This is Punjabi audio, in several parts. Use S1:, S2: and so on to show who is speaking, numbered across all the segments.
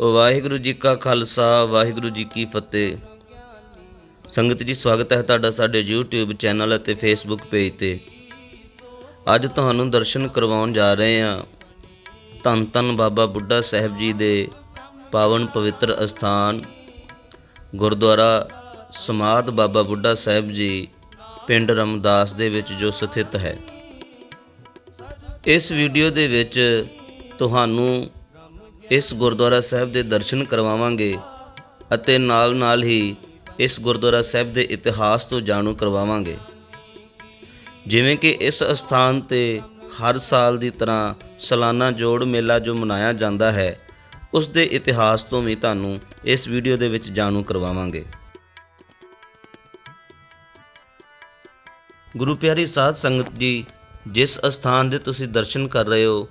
S1: ਵਾਹਿਗੁਰੂ ਜੀ ਕਾ ਖਾਲਸਾ, ਵਾਹਿਗੁਰੂ ਜੀ ਕੀ ਫਤਿਹ। ਸੰਗਤ ਜੀ, ਸਵਾਗਤ ਹੈ ਤੁਹਾਡਾ ਸਾਡੇ YouTube ਚੈਨਲ ਅਤੇ Facebook ਪੇਜ ਤੇ। ਅੱਜ ਤੁਹਾਨੂੰ ਦਰਸ਼ਨ ਕਰਵਾਉਣ ਜਾ ਰਹੇ ਹਾਂ। ਧੰਨ ਧੰਨ ਬਾਬਾ ਬੁੱਢਾ ਸਾਹਿਬ ਜੀ ਦੇ ਪਾਵਨ ਪਵਿੱਤਰ ਅਸਥਾਨ, ਗੁਰਦੁਆਰਾ ਸਮਾਧ ਬਾਬਾ ਬੁੱਢਾ ਸਾਹਿਬ ਜੀ, ਪਿੰਡ ਰਮਦਾਸ ਦੇ ਵਿੱਚ ਜੋ ਸਥਿਤ ਹੈ। ਇਸ ਵੀਡੀਓ ਦੇ ਵਿੱਚ ਤੁਹਾਨੂੰ ਇਸ ਗੁਰਦੁਆਰਾ ਸਾਹਿਬ ਦੇ ਦਰਸ਼ਨ ਕਰਵਾਵਾਂਗੇ ਅਤੇ ਨਾਲ-ਨਾਲ ਹੀ ਇਸ ਗੁਰਦੁਆਰਾ ਸਾਹਿਬ ਦੇ ਇਤਿਹਾਸ ਤੋਂ ਜਾਣੂ ਕਰਵਾਵਾਂਗੇ। ਜਿਵੇਂ ਕਿ ਇਸ ਅਸਥਾਨ ਤੇ ਹਰ ਸਾਲ ਦੀ ਤਰ੍ਹਾਂ ਸਾਲਾਨਾ ਜੋੜ ਮੇਲਾ ਜੋ ਮਨਾਇਆ ਜਾਂਦਾ ਹੈ, ਉਸ ਦੇ ਇਤਿਹਾਸ ਤੋਂ ਵੀ ਤੁਹਾਨੂੰ ਇਸ ਵੀਡੀਓ ਦੇ ਵਿੱਚ ਜਾਣੂ ਕਰਵਾਵਾਂਗੇ। ਗੁਰੂ ਪਿਆਰੀ ਸਾਧ ਸੰਗਤ ਜੀ, ਜਿਸ ਅਸਥਾਨ ਦੇ ਤੁਸੀਂ ਦਰਸ਼ਨ ਕਰ ਰਹੇ ਹੋ,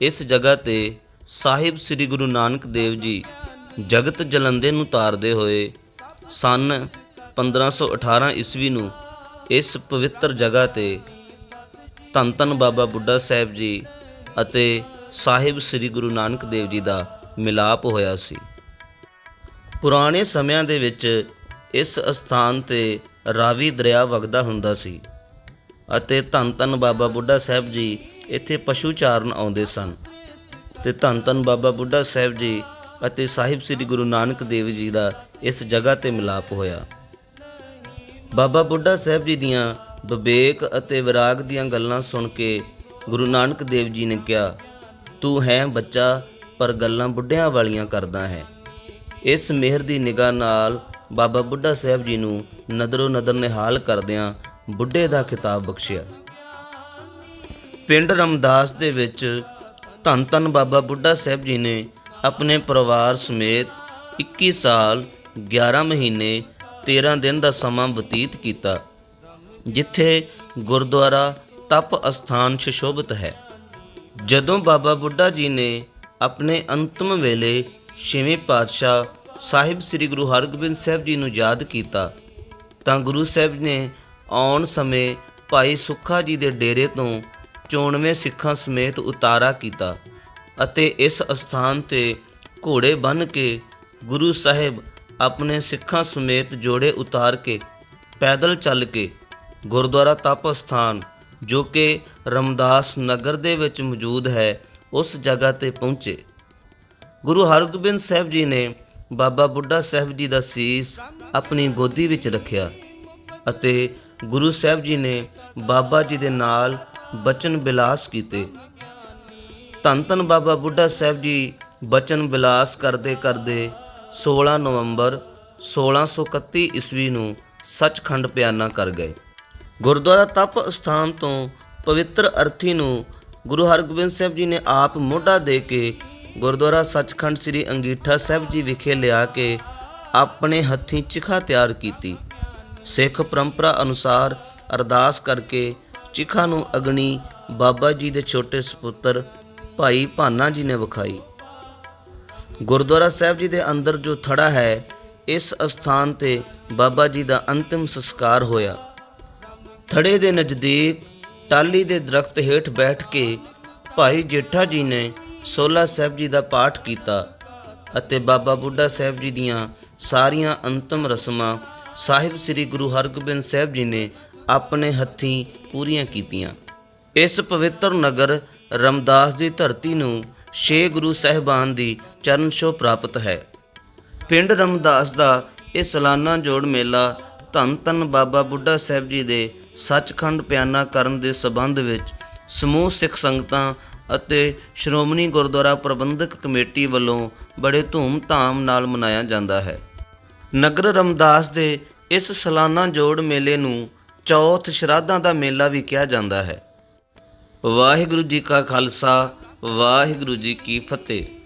S1: ਇਸ ਜਗ੍ਹਾ ਤੇ ਸਾਹਿਬ ਸ੍ਰੀ ਗੁਰੂ ਨਾਨਕ ਦੇਵ ਜੀ ਜਗਤ ਜਲੰਦੇ ਨੂੰ ਤਾਰਦੇ ਹੋਏ ਸਨ 1518 ਈਸਵੀ ਨੂੰ ਇਸ ਪਵਿੱਤਰ ਜਗ੍ਹਾ ਤੇ ਧੰਨ ਧੰਨ ਬਾਬਾ ਬੁੱਢਾ ਸਾਹਿਬ ਜੀ ਅਤੇ ਸਾਹਿਬ ਸ੍ਰੀ ਗੁਰੂ ਨਾਨਕ ਦੇਵ ਜੀ ਦਾ ਮਿਲਾਪ ਹੋਇਆ ਸੀ। ਪੁਰਾਣੇ ਸਮਿਆਂ ਦੇ ਵਿੱਚ ਇਸ ਅਸਥਾਨ ਤੇ ਰਾਵੀ ਦਰਿਆ ਵਗਦਾ ਹੁੰਦਾ ਸੀ ਅਤੇ ਧੰਨ ਧੰਨ ਬਾਬਾ ਬੁੱਢਾ ਸਾਹਿਬ ਜੀ ਇੱਥੇ ਪਸ਼ੂ ਚਾਰਨ ਆਉਂਦੇ ਸਨ। ਤੇ ਧੰਨ ਧੰਨ ਬਾਬਾ ਬੁੱਢਾ ਸਾਹਿਬ ਜੀ ਅਤੇ ਸਾਹਿਬ ਸ੍ਰੀ ਗੁਰੂ ਨਾਨਕ ਦੇਵ ਜੀ ਦਾ ਇਸ ਜਗ੍ਹਾ ਤੇ ਮਿਲਾਪ ਹੋਇਆ। ਬਾਬਾ ਬੁੱਢਾ ਸਾਹਿਬ ਜੀ ਦੀਆਂ ਵਿਵੇਕ ਅਤੇ ਵਿਰਾਗ ਦੀਆਂ ਗੱਲਾਂ ਸੁਣ ਕੇ ਗੁਰੂ ਨਾਨਕ ਦੇਵ ਜੀ ਨੇ ਕਿਹਾ, ਤੂੰ ਹੈ ਬੱਚਾ, ਪਰ ਗੱਲਾਂ ਬੁੱਢਿਆਂ ਵਾਲੀਆਂ ਕਰਦਾ ਹੈ। ਇਸ ਮਿਹਰ ਦੀ ਨਿਗਾਹ ਨਾਲ ਬਾਬਾ ਬੁੱਢਾ ਸਾਹਿਬ ਜੀ ਨੂੰ ਨਦਰੋ ਨਦਰ ਨਿਹਾਲ ਕਰਦਿਆਂ ਬੁੱਢੇ ਦਾ ਖਿਤਾਬ ਬਖਸ਼ਿਆ। ਪਿੰਡ ਰਮਦਾਸ ਦੇ ਵਿੱਚ ਧੰਨ ਧੰਨ ਬਾਬਾ ਬੁੱਢਾ ਸਾਹਿਬ ਜੀ ਨੇ ਆਪਣੇ ਪਰਿਵਾਰ ਸਮੇਤ 21 ਸਾਲ 11 ਮਹੀਨੇ 13 ਦਿਨ ਦਾ ਸਮਾਂ ਬਤੀਤ ਕੀਤਾ, ਜਿੱਥੇ ਗੁਰਦੁਆਰਾ ਤਪ ਅਸਥਾਨ ਸ਼ਸ਼ੋਭਿਤ ਹੈ। ਜਦੋਂ ਬਾਬਾ ਬੁੱਢਾ ਜੀ ਨੇ ਆਪਣੇ ਅੰਤਮ ਵੇਲੇ ਛੇਵੇਂ ਪਾਤਸ਼ਾਹ ਸਾਹਿਬ ਸ੍ਰੀ ਗੁਰੂ ਹਰਗੋਬਿੰਦ ਸਾਹਿਬ ਜੀ ਨੂੰ ਯਾਦ ਕੀਤਾ, ਤਾਂ ਗੁਰੂ ਸਾਹਿਬ ਨੇ ਆਉਣ ਸਮੇਂ ਭਾਈ ਸੁੱਖਾ ਜੀ ਦੇ ਡੇਰੇ ਤੋਂ 94 ਸਿੱਖਾਂ ਸਮੇਤ ਉਤਾਰਾ ਕੀਤਾ ਅਤੇ ਇਸ ਅਸਥਾਨ ਤੇ ਘੋੜੇ ਬੰਨ੍ਹ ਕੇ ਗੁਰੂ ਸਾਹਿਬ ਆਪਣੇ ਸਿੱਖਾਂ ਸਮੇਤ ਜੋੜੇ ਉਤਾਰ ਕੇ ਪੈਦਲ ਚੱਲ ਕੇ ਗੁਰਦੁਆਰਾ ਤਪ ਅਸਥਾਨ, ਜੋ ਕਿ ਰਮਦਾਸ ਨਗਰ ਦੇ ਵਿੱਚ ਮੌਜੂਦ ਹੈ, ਉਸ ਜਗ੍ਹਾ ਤੇ ਪਹੁੰਚੇ। ਗੁਰੂ ਹਰਗੋਬਿੰਦ ਸਾਹਿਬ ਜੀ ਨੇ ਬਾਬਾ ਬੁੱਢਾ ਸਾਹਿਬ ਜੀ ਦਾ ਸੀਸ ਆਪਣੀ ਗੋਦੀ ਵਿੱਚ ਰੱਖਿਆ ਅਤੇ ਗੁਰੂ ਸਾਹਿਬ ਜੀ ਨੇ ਬਾਬਾ ਜੀ ਦੇ ਨਾਲ ਬਚਨ ਬਿਲਾਸ ਕੀਤੇ। ਧੰਨ ਧੰਨ ਬਾਬਾ ਬੁੱਢਾ ਸਾਹਿਬ ਜੀ ਬਚਨ ਬਿਲਾਸ ਕਰਦੇ ਕਰਦੇ 16 ਨਵੰਬਰ 1631 ਈਸਵੀ ਨੂੰ ਸੱਚਖੰਡ ਪਿਆਨਾ ਕਰ ਗਏ। ਗੁਰਦੁਆਰਾ ਤਪ ਅਸਥਾਨ ਤੋਂ ਪਵਿੱਤਰ ਅਰਥੀ ਨੂੰ ਗੁਰੂ ਹਰਗੋਬਿੰਦ ਸਾਹਿਬ ਜੀ ਨੇ ਆਪ ਮੋਢਾ ਦੇ ਕੇ ਗੁਰਦੁਆਰਾ ਸੱਚਖੰਡ ਸ੍ਰੀ ਅੰਗੀਠਾ ਸਾਹਿਬ ਜੀ ਵਿਖੇ ਲਿਆ ਕੇ ਆਪਣੇ ਹੱਥੀਂ ਚਿਖਾ ਤਿਆਰ ਕੀਤੀ। ਸਿੱਖ ਪਰੰਪਰਾ ਅਨੁਸਾਰ ਅਰਦਾਸ ਕਰਕੇ ਚਿਖਾ ਨੂੰ ਅਗਨੀ ਬਾਬਾ ਜੀ ਦੇ ਛੋਟੇ ਸੁਪੁੱਤਰ ਭਾਈ ਭਾਨਾ ਜੀ ਨੇ ਵਿਖਾਈ। ਗੁਰਦੁਆਰਾ ਸਾਹਿਬ ਜੀ ਦੇ ਅੰਦਰ ਜੋ ਥੜਾ ਹੈ, ਇਸ ਅਸਥਾਨ ਤੇ ਬਾਬਾ ਜੀ ਦਾ ਅੰਤਿਮ ਸੰਸਕਾਰ ਹੋਇਆ। ਥੜੇ ਦੇ ਨਜ਼ਦੀਕ ਟਾਲੀ ਦੇ ਦਰਖਤ ਹੇਠ ਬੈਠ ਕੇ ਭਾਈ ਜੇਠਾ ਜੀ ਨੇ ਸੋਲਾ ਸਾਹਿਬ ਜੀ ਦਾ ਪਾਠ ਕੀਤਾ ਅਤੇ ਬਾਬਾ ਬੁੱਢਾ ਸਾਹਿਬ ਜੀ ਦੀਆਂ ਸਾਰੀਆਂ ਅੰਤਮ ਰਸਮਾਂ ਸਾਹਿਬ ਸ੍ਰੀ ਗੁਰੂ ਹਰਗੋਬਿੰਦ ਸਾਹਿਬ ਜੀ ਨੇ ਆਪਣੇ ਹੱਥੀਂ ਪੂਰੀਆਂ ਕੀਤੀਆਂ। ਇਸ ਪਵਿੱਤਰ ਨਗਰ ਰਮਦਾਸ ਦੀ ਧਰਤੀ ਨੂੰ ਛੇ ਗੁਰੂ ਸਾਹਿਬਾਨ ਦੀ ਚਰਨ ਛੋਹ ਪ੍ਰਾਪਤ ਹੈ। ਪਿੰਡ ਰਮਦਾਸ ਦਾ ਇਹ ਸਾਲਾਨਾ ਜੋੜ ਮੇਲਾ ਧੰਨ ਧੰਨ ਬਾਬਾ ਬੁੱਢਾ ਸਾਹਿਬ ਜੀ ਦੇ ਸੱਚਖੰਡ ਪਿਆਨਾ ਕਰਨ ਦੇ ਸਬੰਧ ਵਿੱਚ ਸਮੂਹ ਸਿੱਖ ਸੰਗਤਾਂ ਅਤੇ ਸ਼੍ਰੋਮਣੀ ਗੁਰਦੁਆਰਾ ਪ੍ਰਬੰਧਕ ਕਮੇਟੀ ਵੱਲੋਂ ਬੜੇ ਧੂਮ-ਧਾਮ ਨਾਲ ਮਨਾਇਆ ਜਾਂਦਾ ਹੈ। ਨਗਰ ਰਮਦਾਸ ਦੇ ਇਸ ਸਾਲਾਨਾ ਜੋੜ ਮੇਲੇ ਨੂੰ ਚੌਥ ਸ਼ਰਾਧਾਂ ਦਾ ਮੇਲਾ ਵੀ ਕਿਹਾ ਜਾਂਦਾ ਹੈ। ਵਾਹਿਗੁਰੂ ਜੀ ਕਾ ਖਾਲਸਾ, ਵਾਹਿਗੁਰੂ ਜੀ ਕੀ ਫਤਿਹ।